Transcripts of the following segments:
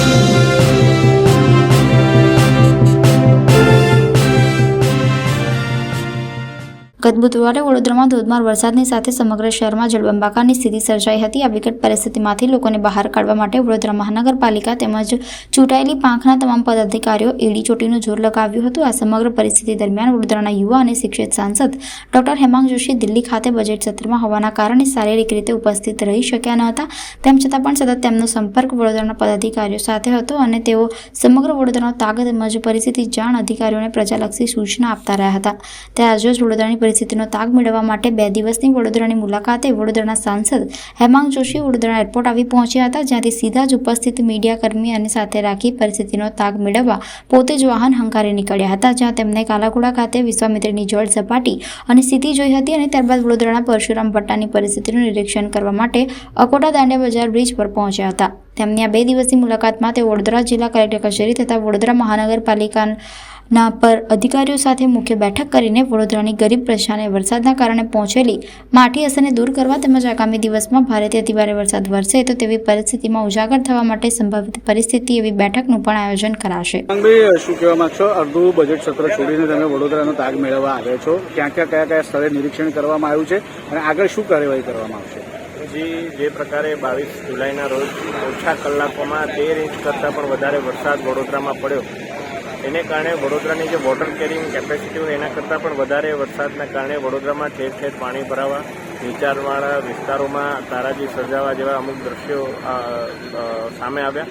Thank you. ગત બુધવારે વડોદરામાં ધોધમાર વરસાદની સાથે સમગ્ર શહેરમાં જળબંબાકારની સ્થિતિ સર્જાઈ હતી. આ વિકટ પરિસ્થિતિમાંથી લોકોને બહાર કાઢવા માટે વડોદરા મહાનગરપાલિકા તેમજ ચૂંટાયેલી પાંખના તમામ પદાધિકારીઓ એડી ચોટીનું જોર લગાવ્યું હતું. આ સમગ્ર પરિસ્થિતિ દરમિયાન વડોદરાના યુવા અને શિક્ષિત સાંસદ ડોક્ટર હેમાંગ જોશી દિલ્હી ખાતે બજેટ સત્રમાં હોવાના કારણે શારીરિક રીતે ઉપસ્થિત રહી શક્યા ન હતા. તેમ છતાં પણ સતત તેમનો સંપર્ક વડોદરાના પદાધિકારીઓ સાથે હતો અને તેઓ સમગ્ર વડોદરાનો તાગ તેમજ પરિસ્થિતિ જાણ અધિકારીઓને પ્રજાલક્ષી સૂચના આપતા રહ્યા હતા. ત્યારે આજરોજ વડોદરાની પરિસ્થિતિનો તાગ મેળવવા માટે બે દિવસની વડોદરાની મુલાકાતે વડોદરાના સાંસદ હેમાંગ જોશી વડોદરા એરપોર્ટ આવી પહોંચ્યા હતા, જ્યાંથી સીધા જ ઉપસ્થિત મીડિયાકર્મી અને સાથે રાખી પરિસ્થિતિનો તાગ મેળવવા પોતે જ વાહન હંકારી નીકળ્યા હતા, જ્યાં તેમણે કાલાઘોડા ખાતે વિશ્વામિત્રીની જળ સપાટી અને સ્થિતિ જોઈ હતી અને ત્યારબાદ વડોદરાના પરશુરામ ભટ્ટાની પરિસ્થિતિનું નિરીક્ષણ કરવા માટે અકોટા દાંડિયા બજાર બ્રિજ પર પહોંચ્યા હતા. તેમની આ બે દિવસની મુલાકાતમાં તે વડોદરા જિલ્લા કલેક્ટર કચેરી તથા વડોદરા મહાનગરપાલિકાના પર અધિકારીઓ સાથે મુખ્ય બેઠક કરીને વડોદરાની ગરીબ પ્રજાને વરસાદના કારણે પહોંચેલી માઠી અસરને દૂર કરવા તેમજ આગામી દિવસમાં ભારેથી અતિભારે વરસાદ વરસે તો તેવી પરિસ્થિતિમાં ઉજાગર થવા માટે સંભવિત પરિસ્થિતિ એવી બેઠકનું પણ આયોજન કરાશે. શું કહેવા માંગશો? અડધું બજેટ સત્ર છોડીને તમે વડોદરાનો તાગ મેળવવા આવ્યા છો. ક્યાં ક્યાં કયા કયા સ્થળે નિરીક્ષણ કરવામાં આવ્યું છે? અને આગળ શું કાર્યવાહી કરવામાં આવશે? જી જે પ્રકારે બાવીસ જુલાઈના રોજ ઓછા કલાકોમાં તેર ઇંચ કરતાં પણ વધારે વરસાદ વડોદરામાં પડ્યો. એને કારણે વડોદરાની જે વોટર કેરિંગ કેપેસિટી હોય એના કરતાં પણ વધારે વરસાદના કારણે વડોદરામાં ઠેર ઠેર પાણી ભરાવા, નીચાણવાળા વિસ્તારોમાં તારાજી સર્જાવા જેવા અમુક દ્રશ્યો સામે આવ્યા.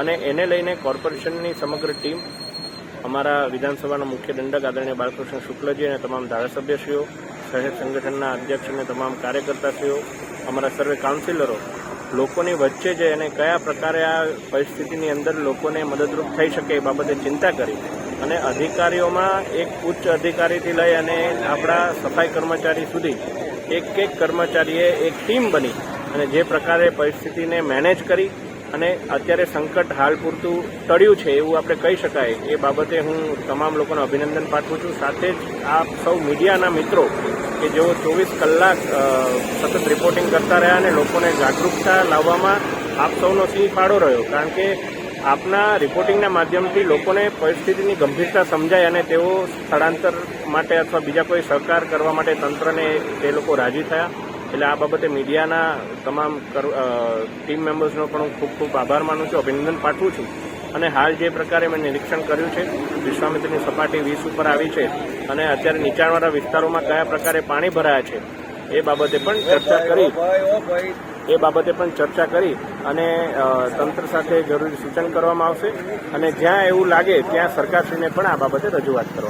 અને એને લઈને કોર્પોરેશનની સમગ્ર ટીમ, અમારા વિધાનસભાના મુખ્ય દંડક આદરણીય બાલકૃષ્ણ શુક્લજી અને તમામ ધારાસભ્યશ્રીઓ, શહેર સંગઠનના અધ્યક્ષ અને તમામ કાર્યકર્તાશ્રીઓ અમારા સર્વે કાઉન્સિલરો લોકોની વચ્ચે છે અને કયા પ્રકારે આ પરિસ્થિતિની અંદર લોકોને મદદરૂપ થઈ શકે એ બાબતે ચિંતા કરી અને અધિકારીઓમાં એક ઉચ્ચ અધિકારીથી લઈ અને આપણા સફાઈ કર્મચારી સુધી એક એક કર્મચારીએ એક ટીમ બની અને જે પ્રકારે પરિસ્થિતિને મેનેજ કરી અને અત્યારે સંકટ હાલ પૂરતું ટળ્યું છે એવું આપણે કહી શકાય. એ બાબતે હું તમામ લોકોને અભિનંદન પાઠવું છું. સાથે જ આપ સૌ મીડિયાના મિત્રો કે જેઓ ચોવીસ કલાક સતત રિપોર્ટિંગ કરતા રહ્યા અને લોકોને જાગૃતતા લાવવામાં આપ સૌનો સિંહ ફાળો રહ્યો. કારણ કે આપના રિપોર્ટિંગના માધ્યમથી લોકોને પરિસ્થિતિની ગંભીરતા સમજાય અને તેઓ સ્થળાંતર માટે અથવા બીજા કોઈ સહકાર કરવા માટે તંત્રને તે લોકો રાજી થયા. એટલે આ બાબતે મીડિયાના તમામ ટીમ મેમ્બર્સનો પણ હું ખૂબ ખૂબ આભાર માનું છું. અભિનંદન પાઠવું છું. અને હાલ જે પ્રકારે મેં નિરીક્ષણ કર્યું છે વિશ્વામિત્રની સપાટી વીસ ઉપર આવી છે અને અત્યારે નીચાણવાળા વિસ્તારોમાં કયા પ્રકારે પાણી ભરાયા છે એ બાબતે પણ ચર્ચા કરી. એ બાબતે પણ ચર્ચા કરી અને તંત્ર સાથે જરૂરી સૂચન કરવામાં આવશે અને જ્યાં એવું લાગે ત્યાં સરકારશ્રીને પણ આ બાબતે રજૂઆત કરવામાં